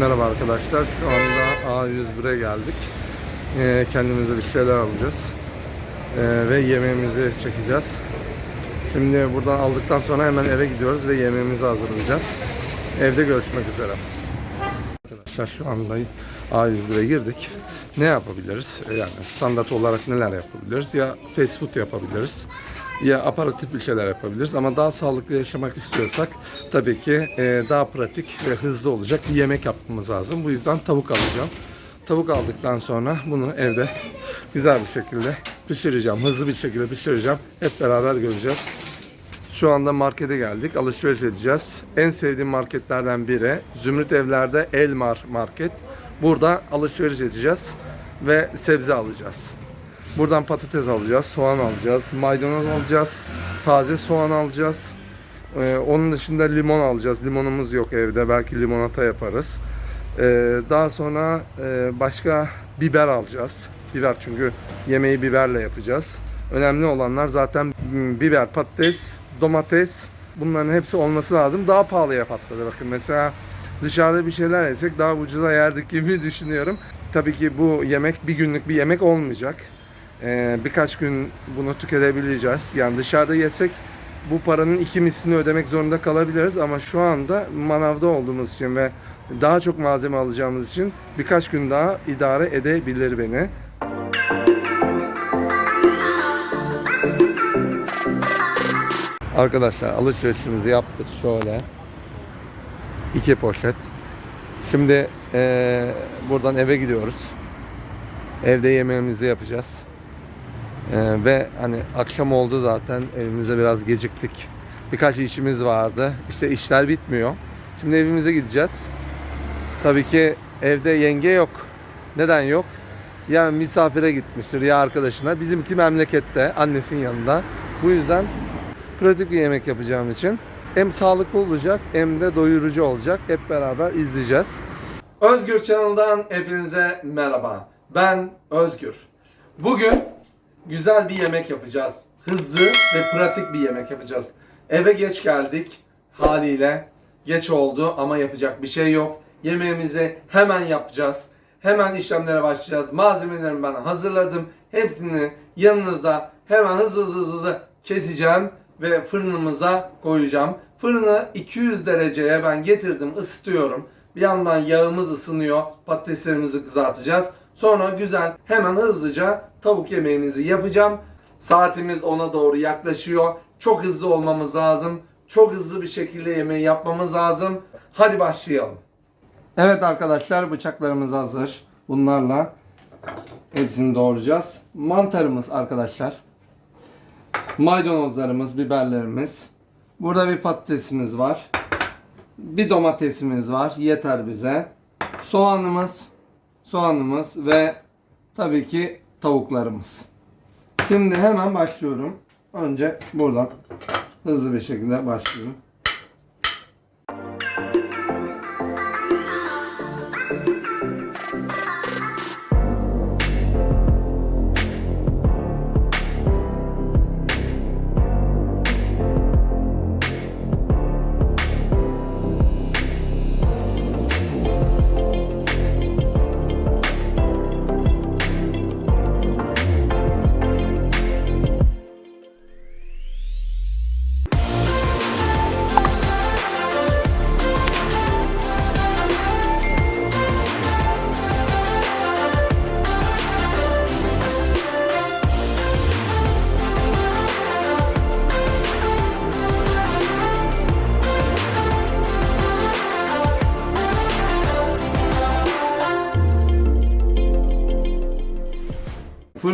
Merhaba arkadaşlar. Şu anda A101'e geldik. Ee, kendimize bir şeyler alacağız. Ee, ve yemeğimizi çekeceğiz. Şimdi buradan aldıktan sonra hemen eve gidiyoruz ve yemeğimizi hazırlayacağız. Evde görüşmek üzere. Arkadaşlar şu anda A101'e girdik. Ne yapabiliriz? Yani standart olarak neler yapabiliriz? Ya fast food yapabiliriz. Ya aparatif bir şeyler yapabiliriz. Ama daha sağlıklı yaşamak istiyorsak tabii ki e, daha pratik ve hızlı olacak bir yemek yapmamız lazım. Bu yüzden tavuk alacağım. Tavuk aldıktan sonra bunu evde güzel bir şekilde pişireceğim. Hızlı bir şekilde pişireceğim. Hep beraber göreceğiz. Şu anda markete geldik. Alışveriş edeceğiz. En sevdiğim marketlerden biri Zümrüt Evler'de Elmar Market. Burada alışveriş edeceğiz ve sebze alacağız. Buradan patates alacağız, soğan alacağız, maydanoz alacağız, taze soğan alacağız. Ee, onun dışında limon alacağız. Limonumuz yok evde. Belki limonata yaparız. Ee, daha sonra e, başka biber alacağız. Biber çünkü yemeği biberle yapacağız. Önemli olanlar zaten m, biber, patates, domates bunların hepsi olması lazım. Daha pahalıya patladı bakın. Mesela dışarıda bir şeyler yesek daha ucuza yerdik gibi düşünüyorum. Tabii ki bu yemek bir günlük bir yemek olmayacak. Ee, birkaç gün bunu tüketebileceğiz. Yani dışarıda yesek bu paranın iki mislini ödemek zorunda kalabiliriz ama şu anda manavda olduğumuz için ve daha çok malzeme alacağımız için birkaç gün daha idare edebilir beni. Arkadaşlar alışverişimizi yaptık şöyle. iki poşet. Şimdi eee, buradan eve gidiyoruz. Evde yemeğimizi yapacağız. Eee, ve hani akşam oldu zaten evimize biraz geciktik. Birkaç işimiz vardı. İşte işler bitmiyor. Şimdi evimize gideceğiz. Tabii ki evde yenge yok. Neden yok? Ya misafire gitmiştir ya arkadaşına. Bizimki memlekette annesinin yanında. Bu yüzden pratik bir yemek yapacağım için hem sağlıklı olacak hem de doyurucu olacak. Hep beraber izleyeceğiz. Özgür Channel'dan hepinize merhaba. Ben Özgür. Bugün güzel bir yemek yapacağız. Hızlı ve pratik bir yemek yapacağız. Eve geç geldik haliyle. Geç oldu ama yapacak bir şey yok. Yemeğimizi hemen yapacağız. Hemen işlemlere başlayacağız. Malzemelerimi ben hazırladım. Hepsini yanınızda hemen hızlı hızlı hızlı keseceğim ve fırınımıza koyacağım. Fırını 200 dereceye ben getirdim, ısıtıyorum. Bir yandan yağımız ısınıyor. Patateslerimizi kızartacağız. Sonra güzel hemen hızlıca tavuk yemeğimizi yapacağım. Saatimiz ona doğru yaklaşıyor. Çok hızlı olmamız lazım. Çok hızlı bir şekilde yemeği yapmamız lazım. Hadi başlayalım. Evet arkadaşlar bıçaklarımız hazır. Bunlarla hepsini doğrayacağız. Mantarımız arkadaşlar. Maydanozlarımız, biberlerimiz. Burada bir patatesimiz var. Bir domatesimiz var. Yeter bize. Soğanımız, soğanımız ve tabii ki tavuklarımız. Şimdi hemen başlıyorum. Önce buradan hızlı bir şekilde başlıyorum.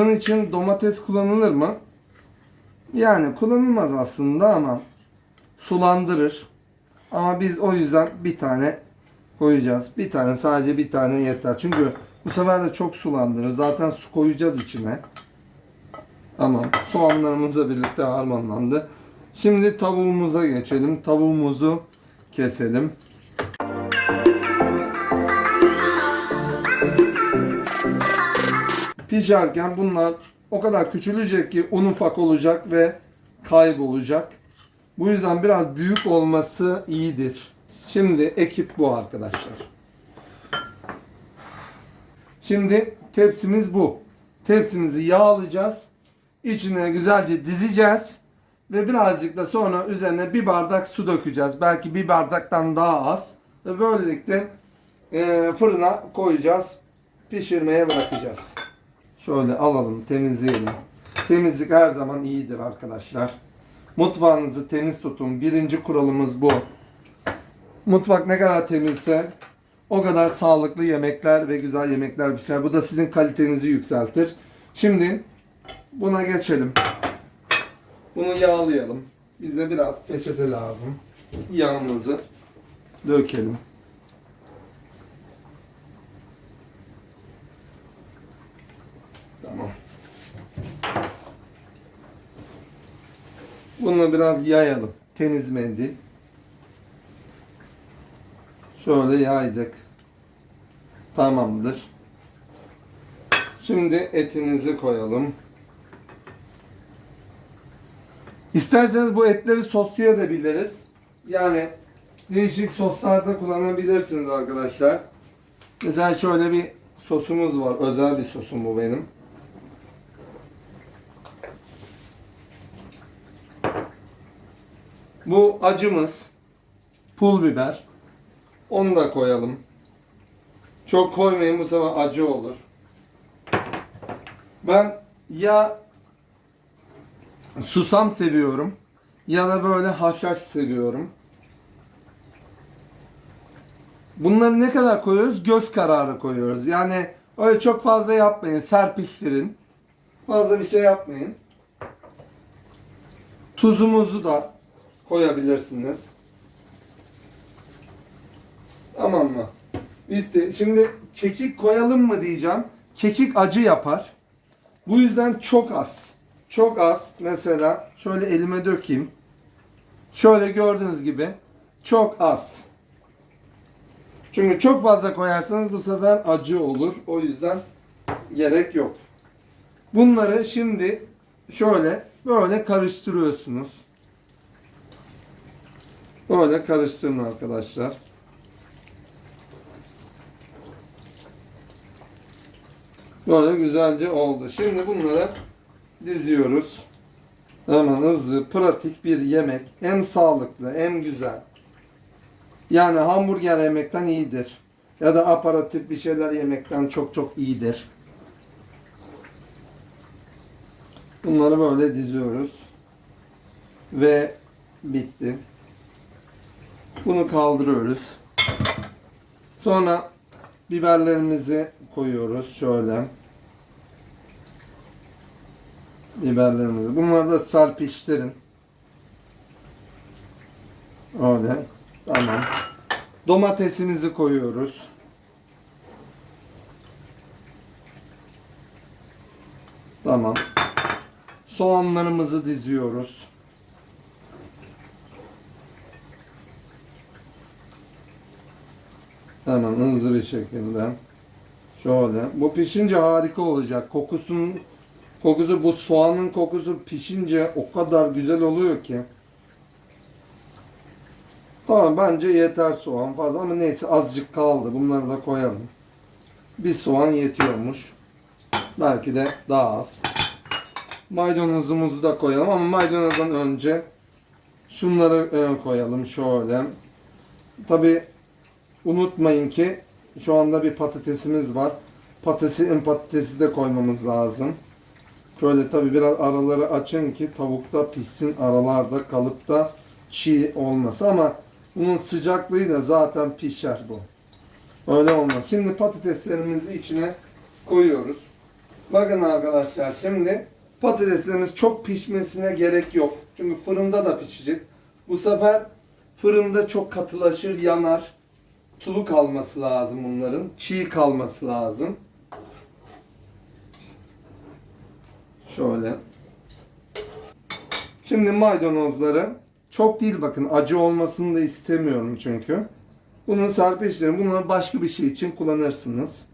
Fırın için domates kullanılır mı? Yani kullanılmaz aslında ama sulandırır. Ama biz o yüzden bir tane koyacağız. Bir tane sadece bir tane yeter. Çünkü bu sefer de çok sulandırır. Zaten su koyacağız içine. Tamam. Soğanlarımızla birlikte harmanlandı. Şimdi tavuğumuza geçelim. Tavuğumuzu keselim. Pişerken bunlar o kadar küçülecek ki un ufak olacak ve kaybolacak. Bu yüzden biraz büyük olması iyidir. Şimdi ekip bu arkadaşlar. Şimdi tepsimiz bu. Tepsimizi yağlayacağız. İçine güzelce dizeceğiz. Ve birazcık da sonra üzerine bir bardak su dökeceğiz. Belki bir bardaktan daha az. Ve böylelikle e, fırına koyacağız. Pişirmeye bırakacağız. Şöyle alalım, temizleyelim. Temizlik her zaman iyidir arkadaşlar. Mutfağınızı temiz tutun. Birinci kuralımız bu. Mutfak ne kadar temizse o kadar sağlıklı yemekler ve güzel yemekler pişer. Bu da sizin kalitenizi yükseltir. Şimdi buna geçelim. Bunu yağlayalım. Bize biraz peçete lazım. Yağımızı dökelim. Bunu biraz yayalım. Temiz mendil. Şöyle yaydık. Tamamdır. Şimdi etinizi koyalım. İsterseniz bu etleri soslayabiliriz. Yani değişik soslarda kullanabilirsiniz arkadaşlar. Mesela şöyle bir sosumuz var. Özel bir sosum bu benim. Bu acımız. Pul biber. Onu da koyalım. Çok koymayın bu sefer acı olur. Ben ya susam seviyorum ya da böyle haşhaş seviyorum. Bunları ne kadar koyuyoruz? Göz kararı koyuyoruz. Yani öyle çok fazla yapmayın. Serpiştirin. Fazla bir şey yapmayın. Tuzumuzu da koyabilirsiniz. Tamam mı? Bitti. Şimdi kekik koyalım mı diyeceğim. Kekik acı yapar. Bu yüzden çok az. Çok az. Mesela şöyle elime dökeyim. Şöyle gördüğünüz gibi çok az. Çünkü çok fazla koyarsanız bu sefer acı olur. O yüzden gerek yok. Bunları şimdi şöyle böyle karıştırıyorsunuz. Böyle karıştırın arkadaşlar. Böyle güzelce oldu. Şimdi bunları diziyoruz. Hemen hızlı, pratik bir yemek. Hem sağlıklı hem güzel. Yani hamburger yemekten iyidir. Ya da aparatif bir şeyler yemekten çok çok iyidir. Bunları böyle diziyoruz. Ve bitti. Bunu kaldırıyoruz. Sonra biberlerimizi koyuyoruz şöyle. Biberlerimizi. Bunları da serpiştirin. Öyle. Tamam. Domatesimizi koyuyoruz. Tamam. Soğanlarımızı diziyoruz. Hemen hızlı bir şekilde. Şöyle. Bu pişince harika olacak. Kokusunun kokusu bu soğanın kokusu pişince o kadar güzel oluyor ki. Tamam bence yeter soğan fazla ama neyse azıcık kaldı. Bunları da koyalım. Bir soğan yetiyormuş. Belki de daha az. Maydanozumuzu da koyalım ama maydanozdan önce şunları e, koyalım şöyle. Tabi unutmayın ki şu anda bir patatesimiz var. Patatesi, patatesi de koymamız lazım. Şöyle tabi biraz araları açın ki tavukta pişsin aralarda kalıp da çiğ olması ama bunun sıcaklığıyla zaten pişer bu. Öyle olmaz. Şimdi patateslerimizi içine koyuyoruz. Bakın arkadaşlar şimdi patateslerimiz çok pişmesine gerek yok. Çünkü fırında da pişecek. Bu sefer fırında çok katılaşır, yanar. Sulu kalması lazım bunların. Çiğ kalması lazım. Şöyle. Şimdi maydanozları Çok değil bakın acı olmasını da istemiyorum çünkü. Bunun serpişlerini bunu başka bir şey için kullanırsınız.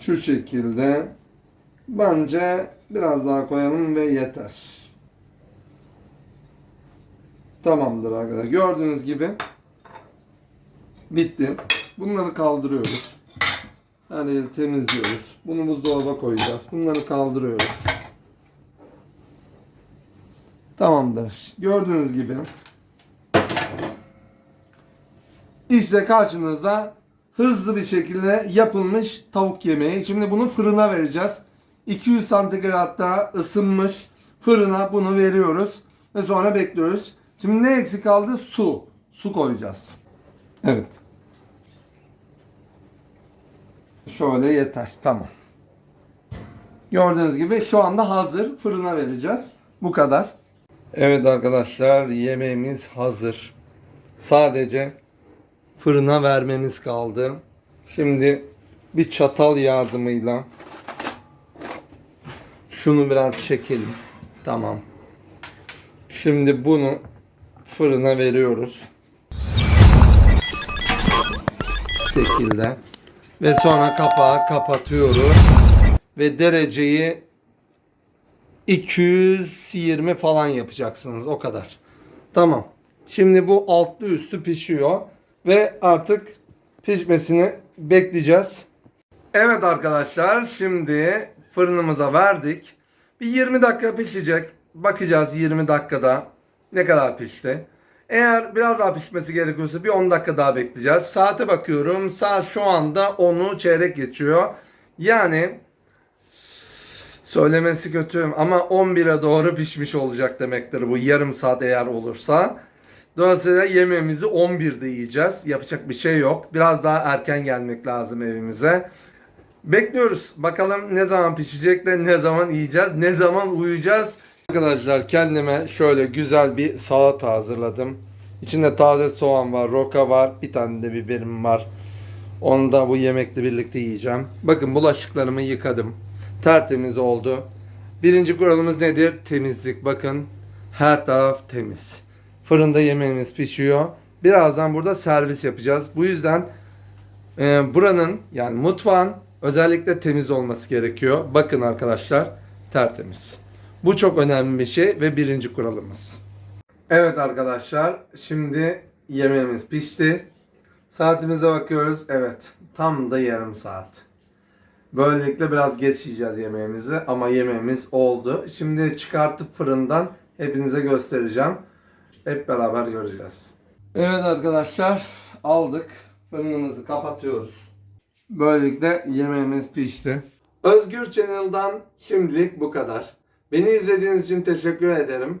Şu şekilde. Bence biraz daha koyalım ve yeter. Tamamdır arkadaşlar. Gördüğünüz gibi bitti. Bunları kaldırıyoruz. Her yeri temizliyoruz. Bunu buzdolaba koyacağız. Bunları kaldırıyoruz. Tamamdır. Gördüğünüz gibi işte karşınızda hızlı bir şekilde yapılmış tavuk yemeği. Şimdi bunu fırına vereceğiz. 200 santigratta ısınmış fırına bunu veriyoruz ve sonra bekliyoruz. Şimdi ne eksik kaldı? Su. Su koyacağız. Evet. Şöyle yeter. Tamam. Gördüğünüz gibi şu anda hazır. Fırına vereceğiz. Bu kadar. Evet arkadaşlar yemeğimiz hazır. Sadece fırına vermemiz kaldı. Şimdi bir çatal yardımıyla şunu biraz çekelim. Tamam. Şimdi bunu fırına veriyoruz. Şekilde. Ve sonra kapağı kapatıyoruz. Ve dereceyi 220 falan yapacaksınız. O kadar. Tamam. Şimdi bu altlı üstü pişiyor. Ve artık pişmesini bekleyeceğiz. Evet arkadaşlar şimdi fırınımıza verdik. Bir 20 dakika pişecek. Bakacağız 20 dakikada ne kadar pişti. Eğer biraz daha pişmesi gerekiyorsa bir 10 dakika daha bekleyeceğiz. Saate bakıyorum. Saat şu anda 10'u çeyrek geçiyor. Yani söylemesi kötü ama 11'e doğru pişmiş olacak demektir bu yarım saat eğer olursa. Dolayısıyla yemeğimizi 11'de yiyeceğiz. Yapacak bir şey yok. Biraz daha erken gelmek lazım evimize. Bekliyoruz. Bakalım ne zaman pişecek de ne zaman yiyeceğiz, ne zaman uyuyacağız. Arkadaşlar kendime şöyle güzel bir salata hazırladım. İçinde taze soğan var, roka var, bir tane de biberim var. Onu da bu yemekle birlikte yiyeceğim. Bakın bulaşıklarımı yıkadım. Tertemiz oldu. Birinci kuralımız nedir? Temizlik. Bakın her taraf temiz. Fırında yemeğimiz pişiyor. Birazdan burada servis yapacağız. Bu yüzden e, buranın yani mutfağın özellikle temiz olması gerekiyor. Bakın arkadaşlar tertemiz. Bu çok önemli bir şey ve birinci kuralımız. Evet arkadaşlar şimdi yemeğimiz pişti. Saatimize bakıyoruz. Evet tam da yarım saat. Böylelikle biraz geç yiyeceğiz yemeğimizi ama yemeğimiz oldu. Şimdi çıkartıp fırından hepinize göstereceğim. Hep beraber göreceğiz. Evet arkadaşlar aldık. Fırınımızı kapatıyoruz. Böylelikle yemeğimiz pişti. Özgür Channel'dan şimdilik bu kadar. Beni izlediğiniz için teşekkür ederim.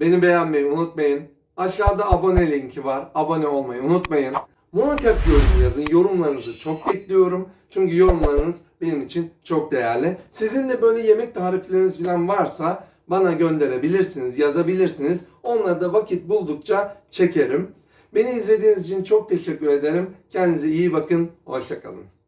Beni beğenmeyi unutmayın. Aşağıda abone linki var. Abone olmayı unutmayın. Muhakkak yorum yazın. Yorumlarınızı çok bekliyorum. Çünkü yorumlarınız benim için çok değerli. Sizin de böyle yemek tarifleriniz falan varsa bana gönderebilirsiniz, yazabilirsiniz. Onları da vakit buldukça çekerim. Beni izlediğiniz için çok teşekkür ederim. Kendinize iyi bakın. Hoşçakalın.